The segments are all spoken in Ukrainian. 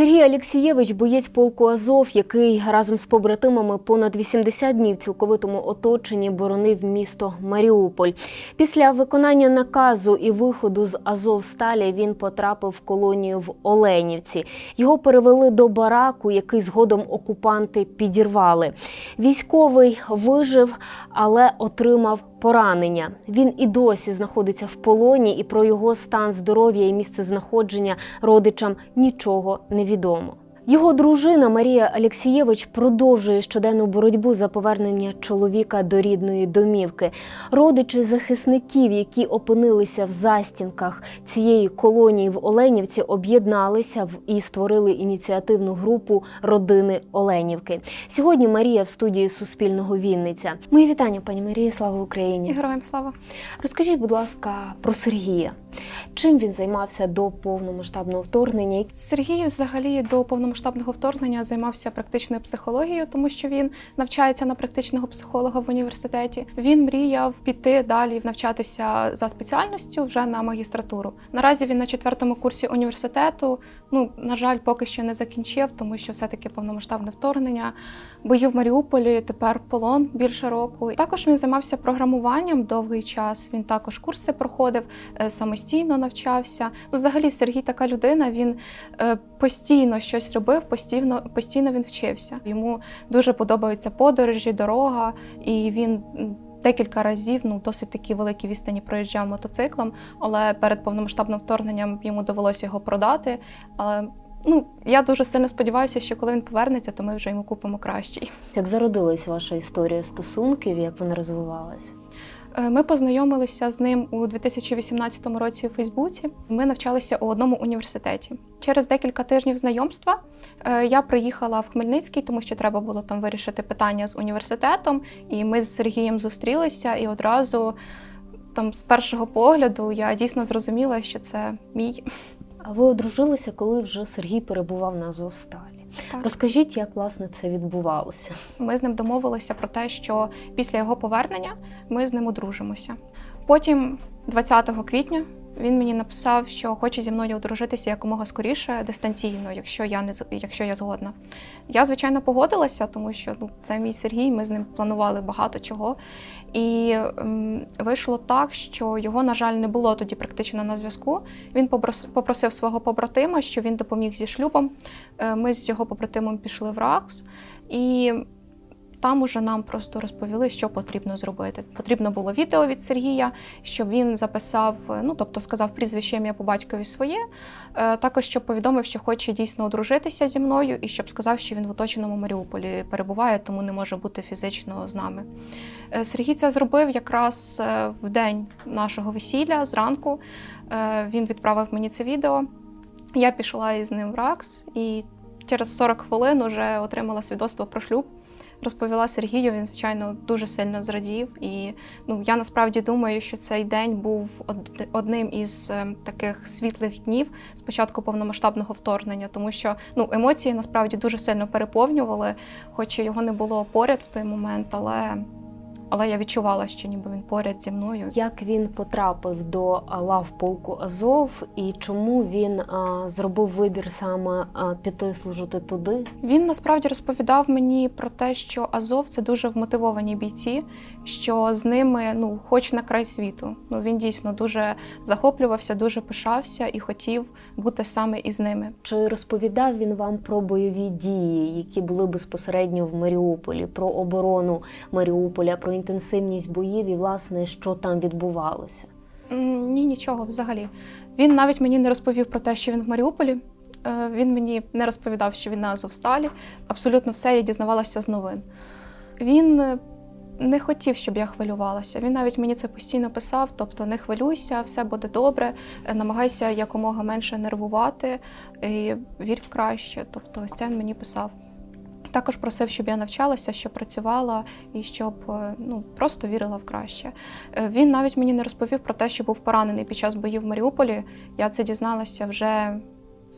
Сергій Алєксієвич, боєць полку Азов, який разом з побратимами понад 80 днів цілковитому оточенні боронив місто Маріуполь. Після виконання наказу і виходу з Азовсталі він потрапив в колонію в Оленівці. Його перевели до бараку, який згодом окупанти підірвали. Військовий вижив, але отримав поранення. Він і досі знаходиться в полоні, і про його стан здоров'я і місце знаходження родичам нічого не відомо. Його дружина Марія Алєксієвич продовжує щоденну боротьбу за повернення чоловіка до рідної домівки. Родичі захисників, які опинилися в застінках цієї колонії в Оленівці, об'єдналися і створили ініціативну групу родини Оленівки. Сьогодні Марія в студії Суспільного Вінниця. Мої вітання, пані Марії. Слава Україні! Героям слава. Розкажіть, будь ласка, про Сергія. Чим він займався до повномасштабного вторгнення? Сергій взагалі до повномасштабного вторгнення займався практичною психологією, тому що він навчається на практичного психолога в університеті. Він мріяв піти далі навчатися за спеціальністю вже на магістратуру. Наразі він на четвертому курсі університету. Ну на жаль, поки що не закінчив, тому що все-таки повномасштабне вторгнення. Бої в Маріуполі, тепер полон більше року. Також він займався програмуванням довгий час. Він також курси проходив, е, самостійно навчався. Ну, взагалі, Сергій така людина. Він е, постійно щось робив, постійно, постійно він вчився. Йому дуже подобаються подорожі, дорога, і він. Декілька разів, ну досить такі великі відстані проїжджав мотоциклом, але перед повномасштабним вторгненням йому довелося його продати. Але ну я дуже сильно сподіваюся, що коли він повернеться, то ми вже йому купимо кращий. Як зародилась ваша історія стосунків, як вона розвивалася? Е, Ми познайомилися з ним у 2018 році у Фейсбуці. Ми навчалися у одному університеті. Через декілька тижнів знайомства е, я приїхала в Хмельницький, тому що треба було там вирішити питання з університетом. І ми з Сергієм зустрілися, і одразу там з першого погляду я дійсно зрозуміла, що це мій. А ви одружилися, коли вже Сергій перебував на Азовсталі. Так. Розкажіть, як власне це відбувалося? Ми з ним домовилися про те, що після його повернення ми з ним одружимося. Потім, 20 квітня, він мені написав, що хоче зі мною одружитися якомога скоріше дистанційно, якщо я не якщо я згодна. Я звичайно погодилася, тому що ну, це мій Сергій. Ми з ним планували багато чого. І ем, вийшло так, що його, на жаль, не було тоді практично на зв'язку. Він попросив свого побратима, що він допоміг зі шлюбом. Е, Ми з його побратимом пішли в РАКС, і там уже нам просто розповіли, що потрібно зробити. Потрібно було відео від Сергія, щоб він записав, е, ну тобто сказав прізвище ім'я по батькові своє. Е, Також щоб повідомив, що хоче дійсно одружитися зі мною, і щоб сказав, що він в оточеному Маріуполі перебуває, тому не може бути фізично з нами. Е, Сергій це зробив якраз в день нашого весілля зранку. Він відправив мені це відео. Я пішла із ним в РАКС і через 40 хвилин вже отримала свідоцтво про шлюб. Розповіла Сергію, він, звичайно, дуже сильно зрадів. І ну, я насправді думаю, що цей день був одним із е, таких світлих днів спочатку повномасштабного вторгнення, тому що ну, емоції насправді дуже сильно переповнювали, хоч його не було поряд в той момент, але, але я відчувала, що ніби він поряд зі мною. Як він потрапив до лав полку Азов і чому він а, зробив вибір саме а, піти служити туди? Він насправді розповідав мені про те, що Азов це дуже вмотивовані бійці, що з ними ну хоч на край світу. Ну він дійсно дуже захоплювався, дуже пишався і хотів бути саме із ними. Чи розповідав він вам про бойові дії, які були безпосередньо в Маріуполі, про оборону Маріуполя, про інтенсивність боїв і власне що там відбувалося? Ні, нічого взагалі. Він навіть мені не розповів про те, що він в Маріуполі. Е, Він мені не розповідав, що він на Азовсталі. Абсолютно все я дізнавалася з новин. Він е, не хотів, щоб я хвилювалася. Він навіть мені це постійно писав: тобто не хвилюйся, все буде добре, е, намагайся якомога менше нервувати, і вір в краще. Тобто, ось це він мені писав. Також просив, щоб я навчалася, щоб працювала і щоб е, ну, просто вірила в краще. Е, Він навіть мені не розповів про те, що був поранений під час боїв в Маріуполі. Я це дізналася вже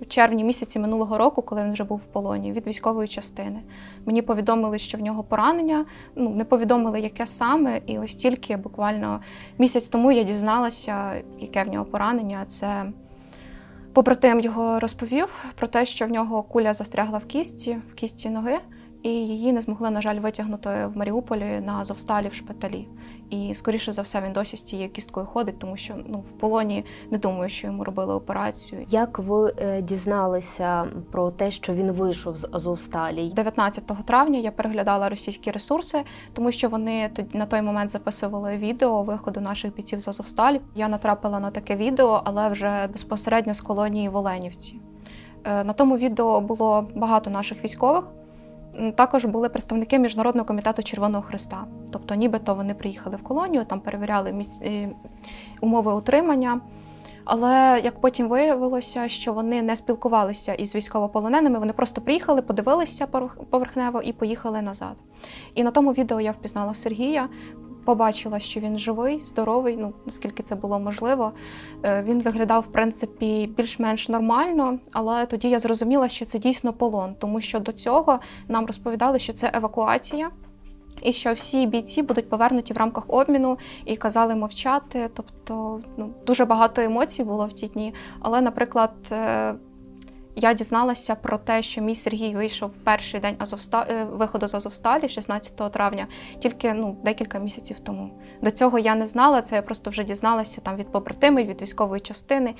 в червні місяці минулого року, коли він вже був в полоні від військової частини. Мені повідомили, що в нього поранення. Ну не повідомили, яке саме, і ось тільки буквально місяць тому я дізналася, яке в нього поранення. Це Побратим його розповів про те, що в нього куля застрягла в кісті, в кісті ноги, і її не змогли, на жаль, витягнути в Маріуполі на Азовсталі в шпиталі. І скоріше за все він досі з цією кісткою ходить, тому що ну в полоні не думаю, що йому робили операцію. Як ви е, дізналися про те, що він вийшов з Азовсталі? 19 травня я переглядала російські ресурси, тому що вони тоді на той момент записували відео виходу наших бійців з Азовсталі. Я натрапила на таке відео, але вже безпосередньо з колонії в Оленівці. Е, На тому відео було багато наших військових. Також були представники Міжнародного комітету Червоного Христа. Тобто, нібито вони приїхали в колонію, там перевіряли міс... е, умови утримання. Але як потім виявилося, що вони не спілкувалися із військовополоненими, вони просто приїхали, подивилися поверх- поверхнево і поїхали назад. І на тому відео я впізнала Сергія, побачила, що він живий, здоровий, ну наскільки це було можливо. Е, Він виглядав, в принципі, більш-менш нормально, але тоді я зрозуміла, що це дійсно полон, тому що до цього нам розповідали, що це евакуація. І що всі бійці будуть повернуті в рамках обміну і казали мовчати. Тобто ну, дуже багато емоцій було в ті дні. Але, наприклад, е, я дізналася про те, що мій Сергій вийшов в перший день Азовста... е, виходу з Азовсталі, 16 травня, тільки ну, декілька місяців тому. До цього я не знала, це я просто вже дізналася там від побратимів, від військової частини.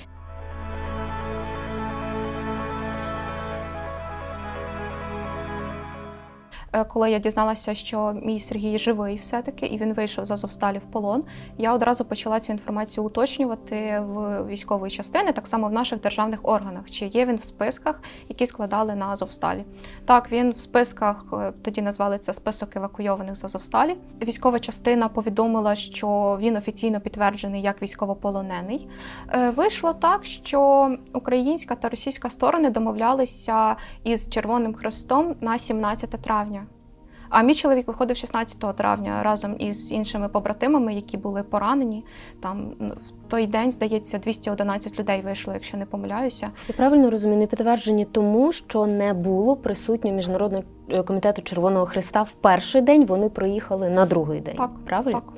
Коли я дізналася, що мій Сергій живий все-таки, і він вийшов з Азовсталі в полон, я одразу почала цю інформацію уточнювати в військової частини, так само в наших державних органах, чи є він в списках, які складали на Азовсталі. Так, він в списках е, тоді назвали це список евакуйованих з Азовсталі. Військова частина повідомила, що він офіційно підтверджений як військовополонений. Е, Вийшло так, що українська та російська сторони домовлялися із Червоним Хрестом на 17 травня. А мій чоловік виходив 16 травня разом із іншими побратимами, які були поранені. Там в той день, здається, 211 людей вийшло, якщо не помиляюся. Я правильно розумію, не підтверджені тому, що не було присутнього міжнародного е, комітету Червоного Христа в перший день. Вони приїхали на другий день. Так, правильно? Так.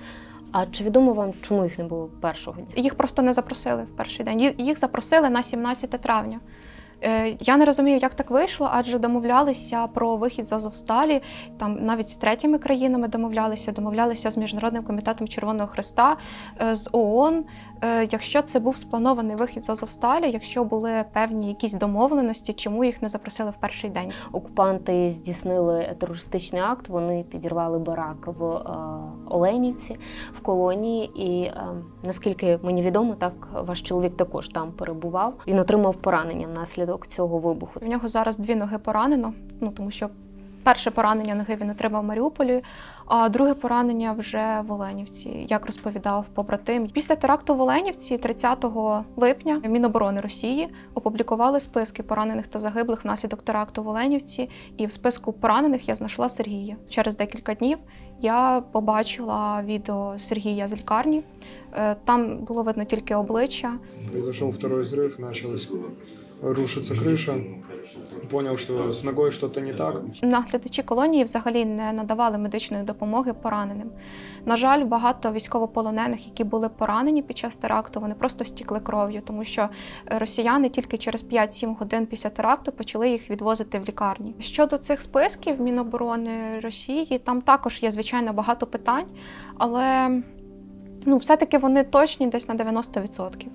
А чи відомо вам, чому їх не було першого дня? Їх просто не запросили в перший день. Їх запросили на 17 травня. Е, Я не розумію, як так вийшло, адже домовлялися про вихід з Азовсталі, там навіть з третіми країнами домовлялися, домовлялися з Міжнародним комітетом Червоного Христа, е, з ООН. Е, Якщо це був спланований вихід з Азовсталі, якщо були певні якісь домовленості, чому їх не запросили в перший день? Окупанти здійснили терористичний акт. Вони підірвали барак в Оленівці в колонії. І наскільки мені відомо, так ваш чоловік також там перебував. Він отримав поранення внаслідок цього вибуху. В нього зараз дві ноги поранено, ну тому що перше поранення ноги він отримав в Маріуполі, а друге поранення вже в Оленівці, як розповідав побратим. Після теракту в Оленівці, 30 липня, Міноборони Росії опублікували списки поранених та загиблих внаслідок теракту в Оленівці. І в списку поранених я знайшла Сергія. Через декілька днів я побачила відео Сергія з лікарні. Е, Там було видно тільки обличчя. Произошел второй взрыв, началась рушиться крыша. Понял, что с ногой что-то не так. Наглядачі колонії взагалі не надавали медичної допомоги пораненим. На жаль, багато військовополонених, які були поранені під час теракту, вони просто стікли кров'ю, тому що е, росіяни тільки через 5-7 годин після теракту почали їх відвозити в лікарні. Щодо цих списків Міноборони Росії, там також є звичайно багато питань, але ну, все-таки вони точні десь на 90%.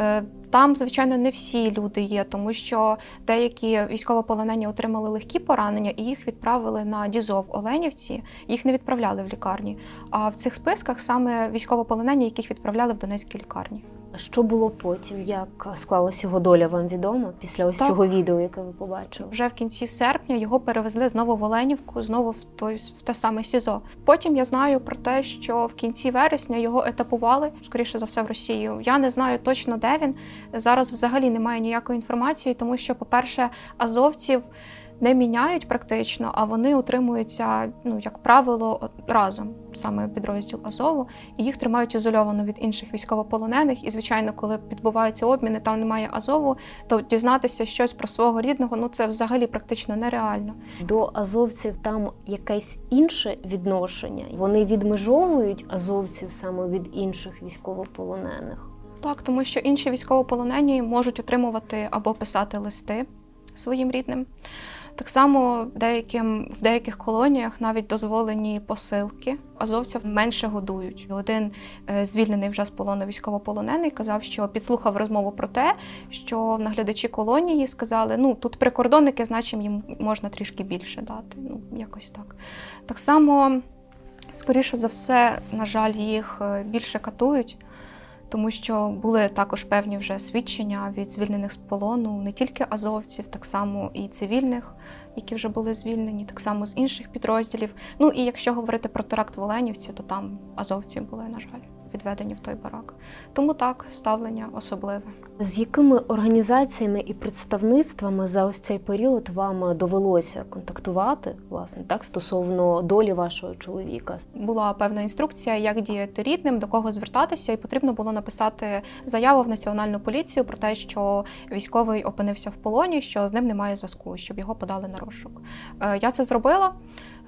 Е, Там, звичайно, не всі люди є, тому що деякі військовополонені отримали легкі поранення і їх відправили на Дізов Оленівці. Їх не відправляли в лікарні. А в цих списках саме військовополонені, яких відправляли в Донецькій лікарні. Що було потім? Як склалась його доля? Вам відомо після ось Так. цього відео, яке ви побачили? Вже в кінці серпня його перевезли знову в Оленівку, знову в той в те саме СІЗО. Потім я знаю про те, що в кінці вересня його етапували, скоріше за все, в Росію. Я не знаю точно, де він. Зараз взагалі немає ніякої інформації, тому що, по-перше, азовців не міняють практично, а вони утримуються, ну як правило, разом, саме підрозділ Азову, і їх тримають ізольовано від інших військовополонених. І, звичайно, коли відбуваються обміни, там немає Азову, то дізнатися щось про свого рідного ну це взагалі практично нереально. До азовців там якесь інше відношення. Вони відмежовують азовців саме від інших військовополонених. Так, тому що інші військовополонені можуть отримувати або писати листи своїм рідним. Так само деяким, в деяких колоніях навіть дозволені посилки. Азовців менше годують. Один е, звільнений вже з полону військовополонений казав, що підслухав розмову про те, що наглядачі колонії сказали: ну тут прикордонники, значить їм можна трішки більше дати. Ну якось так. Так само, скоріше за все, на жаль, їх е, більше катують тому що були також певні вже свідчення від звільнених з полону не тільки азовців, так само і цивільних, які вже були звільнені, так само з інших підрозділів. Ну і якщо говорити про теракт в Оленівці, то там азовці були, на жаль, відведені в той барак. Тому так, ставлення особливе. З якими організаціями і представництвами за ось цей період вам довелося контактувати, власне, так стосовно долі вашого чоловіка? Була певна інструкція, як діяти рідним, до кого звертатися, і потрібно було написати заяву в національну поліцію про те, що військовий опинився в полоні, що з ним немає зв'язку, щоб його подали на розшук. Е, Я це зробила.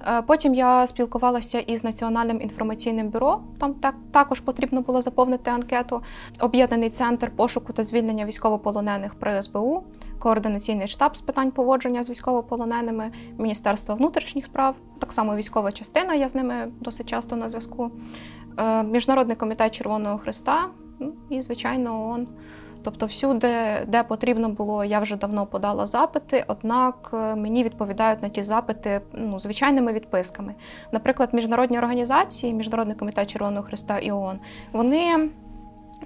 Е, Потім я спілкувалася із Національним інформаційним бюро. Там так також потрібно було заповнити анкету. Об'єднаний центр пошуку та звільнення військовополонених при СБУ, координаційний штаб з питань поводження з військовополоненими, Міністерство внутрішніх справ, так само військова частина. Я з ними досить часто на зв'язку. Е, Міжнародний комітет Червоного Христа ну, і, звичайно, ООН. Тобто, всюди, де потрібно було, я вже давно подала запити, однак е, мені відповідають на ті запити ну, звичайними відписками. Наприклад, міжнародні організації, Міжнародний комітет Червоного Христа і ООН, вони.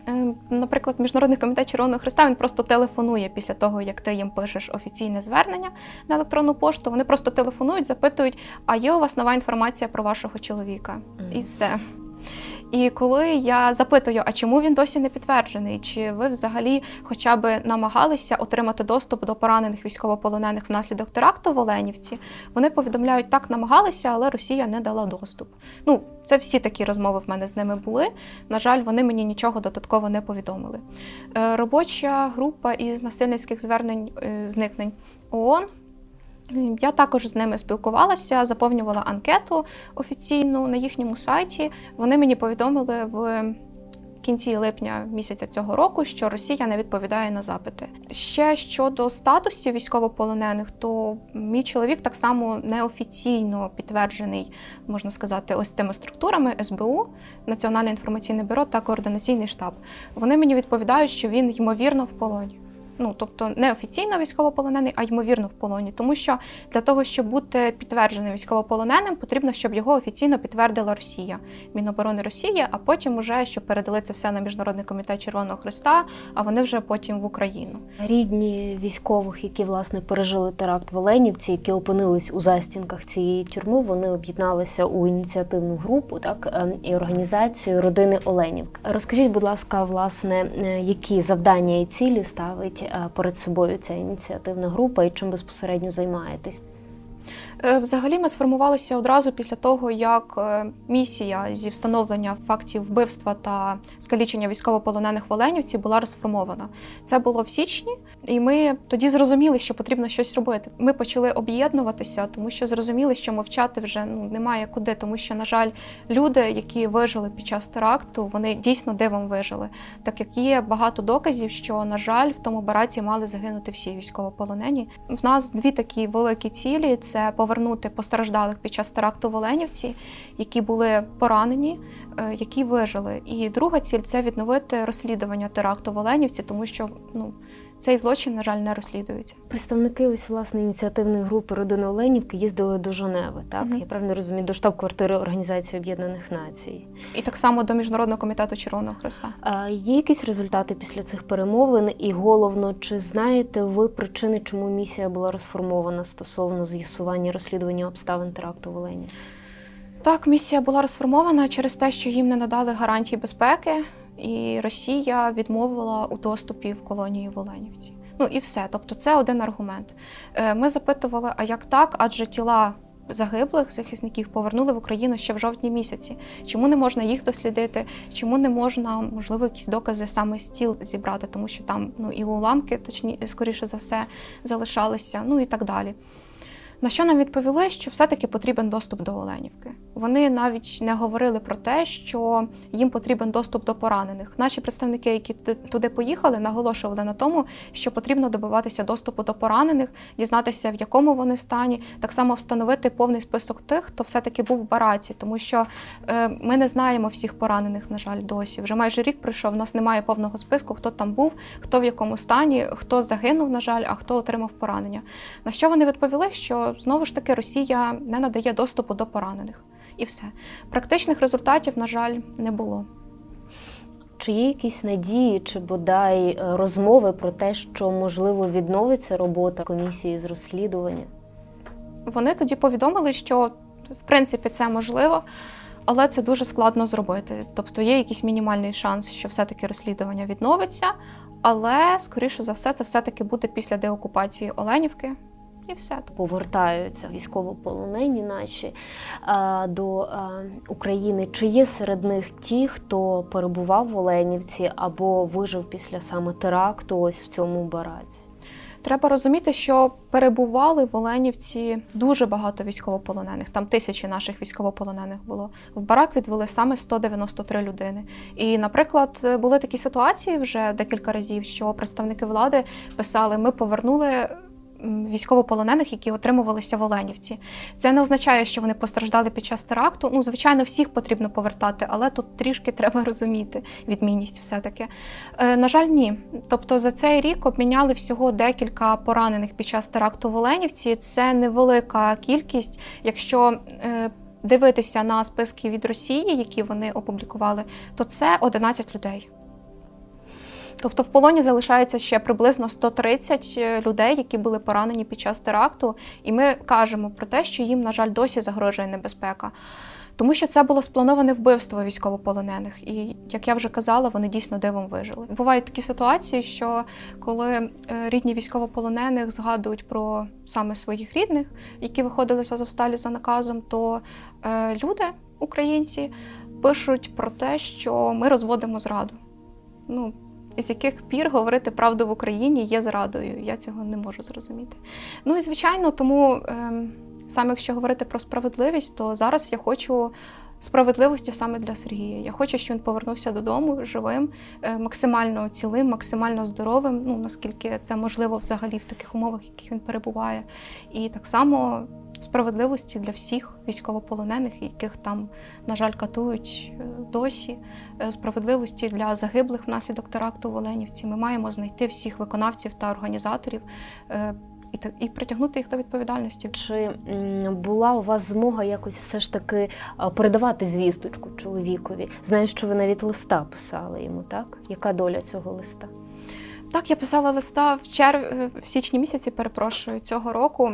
е, Наприклад, Міжнародний комітет Червоного Христа він просто телефонує після того, як ти їм пишеш офіційне звернення на електронну пошту. Вони просто телефонують, запитують, а є у вас нова інформація про вашого чоловіка? І все. І коли я запитую, а чому він досі не підтверджений, чи ви взагалі хоча б намагалися отримати доступ до поранених військовополонених внаслідок теракту в Оленівці, вони повідомляють, так намагалися, але Росія не дала доступ. Ну, це всі такі розмови в мене з ними були. На жаль, вони мені нічого додатково не повідомили. Е, Робоча група із насильницьких звернень е, зникнень ООН. Я також з ними спілкувалася, заповнювала анкету офіційну на їхньому сайті. Вони мені повідомили в кінці липня місяця цього року, що Росія не відповідає на запити. Ще щодо статусів військовополонених, то мій чоловік так само неофіційно підтверджений, можна сказати, ось тими структурами СБУ, Національне інформаційне бюро та координаційний штаб. Вони мені відповідають, що він ймовірно в полоні. Ну, тобто не офіційно військовополонений, а ймовірно в полоні. Тому що для того, щоб бути підтвердженим військовополоненим, потрібно, щоб його офіційно підтвердила Росія, Міноборони Росії, а потім уже щоб передали це все на Міжнародний комітет Червоного Христа, а вони вже потім в Україну. Рідні військових, які власне пережили теракт в Оленівці, які опинились у застінках цієї тюрми, вони об'єдналися у ініціативну групу, так е, і організацію родини Оленівки. Розкажіть, будь ласка, власне, е, які завдання і цілі ставить перед собою ця ініціативна група і чим безпосередньо займаєтесь? Е, Взагалі ми сформувалися одразу після того, як е, місія зі встановлення фактів вбивства та скалічення військовополонених в Оленівці була розформована. Це було в січні, і ми тоді зрозуміли, що потрібно щось робити. Ми почали об'єднуватися, тому що зрозуміли, що мовчати вже ну немає куди, тому що, на жаль, люди, які вижили під час теракту, вони дійсно дивом вижили, так як є багато доказів, що на жаль, в тому бараці мали загинути всі військовополонені. В нас дві такі великі цілі: це повернути постраждалих під час теракту в Оленівці, які були поранені, е, які вижили. І друга ціль це відновити розслідування теракту в Оленівці, тому що ну цей злочин, на жаль, не розслідується. Представники ось власне ініціативної групи родини Оленівки їздили до Женеви, так Мгм. я правильно розумію, до штаб-квартири Організації Об'єднаних Націй. І так само до Міжнародного комітету Червоного Христа. А є якісь результати після цих перемовин? І головно, чи знаєте ви причини, чому місія була розформована стосовно з'ясування розслідування обставин теракту в Оленівці? Так, місія була розформована через те, що їм не надали гарантії безпеки, і Росія відмовила у доступі в колонії в Оленівці. Ну і все. Тобто, це один аргумент. Е, Ми запитували, а як так? Адже тіла загиблих захисників повернули в Україну ще в жовтні місяці. Чому не можна їх дослідити? Чому не можна, можливо, якісь докази саме з тіл зібрати, тому що там ну і уламки, точні, скоріше за все, залишалися, ну і так далі. На що нам відповіли, що все-таки потрібен доступ до Оленівки. Вони навіть не говорили про те, що їм потрібен доступ до поранених. Наші представники, які туди поїхали, наголошували на тому, що потрібно добиватися доступу до поранених, дізнатися, в якому вони стані, так само встановити повний список тих, хто все-таки був в бараці, тому що е, ми не знаємо всіх поранених, на жаль, досі. Вже майже рік пройшов. У нас немає повного списку, хто там був, хто в якому стані, хто загинув, на жаль, а хто отримав поранення. На що вони відповіли, що знову ж таки Росія не надає доступу до поранених. І все. Практичних результатів, на жаль, не було. Чи є якісь надії, чи бодай е, розмови про те, що можливо відновиться робота комісії з розслідування? Вони тоді повідомили, що в принципі це можливо, але це дуже складно зробити. Тобто є якийсь мінімальний шанс, що все-таки розслідування відновиться, але скоріше за все, це все-таки буде після деокупації Оленівки. І все. Повертаються військовополонені наші до України. Чи є серед них ті, хто перебував в Оленівці або вижив після саме теракту, ось в цьому бараці? Треба розуміти, що перебували в Оленівці дуже багато військовополонених. Там тисячі наших військовополонених було. В барак відвели саме 193 людини. І, наприклад, були такі ситуації вже декілька разів, що представники влади писали: ми повернули. Військовополонених, які отримувалися в Оленівці, це не означає, що вони постраждали під час теракту. Ну, звичайно, всіх потрібно повертати, але тут трішки треба розуміти відмінність, все-таки. Е, на жаль, ні. Тобто за цей рік обміняли всього декілька поранених під час теракту в Оленівці. Це невелика кількість, якщо е, дивитися на списки від Росії, які вони опублікували, то це 11 людей. Тобто в полоні залишається ще приблизно 130 людей, які були поранені під час теракту, і ми кажемо про те, що їм, на жаль, досі загрожує небезпека. Тому що це було сплановане вбивство військовополонених, і як я вже казала, вони дійсно дивом вижили. Бувають такі ситуації, що коли е, рідні військовополонених згадують про саме своїх рідних, які виходили з Азовсталі за наказом, то е, люди, українці, пишуть про те, що ми розводимо зраду. Ну, з яких пір говорити правду в Україні є зрадою. Я цього не можу зрозуміти. Ну і звичайно, тому ем, саме якщо говорити про справедливість, то зараз я хочу справедливості саме для Сергія. Я хочу, щоб він повернувся додому живим, е, максимально цілим, максимально здоровим. Ну наскільки це можливо взагалі в таких умовах, в яких він перебуває. І так само справедливості для всіх військовополонених, яких там, на жаль, катують е, досі. Е, Справедливості для загиблих внаслідок теракту в Оленівці. Ми маємо знайти всіх виконавців та організаторів е, і, і притягнути їх до відповідальності. Чи була у вас змога якось все ж таки передавати звісточку чоловікові? Знаю, що ви навіть листа писали йому, так? Яка доля цього листа? Так, я писала листа в черв... в січні місяці, перепрошую, цього року.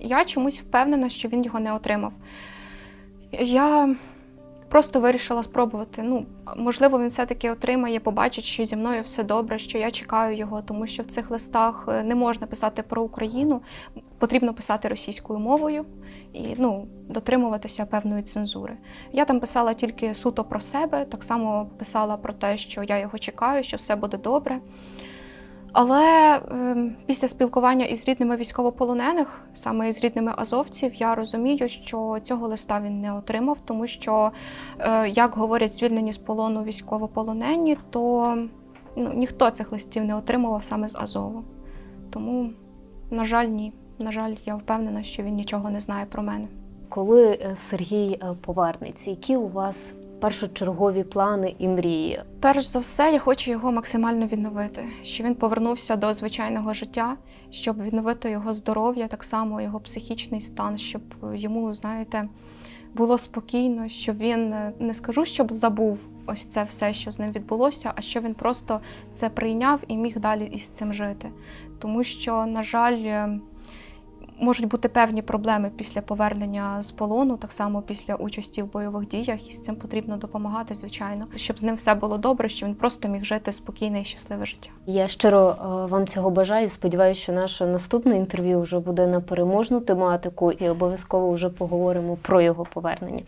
Я чомусь впевнена, що він його не отримав. Я просто вирішила спробувати. Ну, можливо, він все-таки отримає, побачить, що зі мною все добре, що я чекаю його, тому що в цих листах е, не можна писати про Україну, потрібно писати російською мовою і ну, дотримуватися певної цензури. Я там писала тільки суто про себе, так само писала про те, що я його чекаю, що все буде добре. Але ем, після спілкування із рідними військовополонених, саме із рідними азовців, я розумію, що цього листа він не отримав, тому що, е, як говорять звільнені з полону військовополонені, то ну, ніхто цих листів не отримував саме з Азову. Тому, на жаль, ні. На жаль, я впевнена, що він нічого не знає про мене. Коли е, Сергій е, повернеться, які у вас першочергові плани і мрії? Перш за все, я хочу його максимально відновити, щоб він повернувся до звичайного життя, щоб відновити його здоров'я, так само його психічний стан, щоб йому, знаєте, було спокійно, щоб він е, не скажу, щоб забув ось це все, що з ним відбулося, а щоб він просто це прийняв і міг далі із цим жити. Тому що, на жаль, е, можуть бути певні проблеми після повернення з полону, так само після участі в бойових діях, і з цим потрібно допомагати, звичайно, щоб з ним все було добре, щоб він просто міг жити спокійне і щасливе життя. Я щиро е, вам цього бажаю. Сподіваюся, що наше наступне інтерв'ю вже буде на переможну тематику, і обов'язково вже поговоримо про його повернення.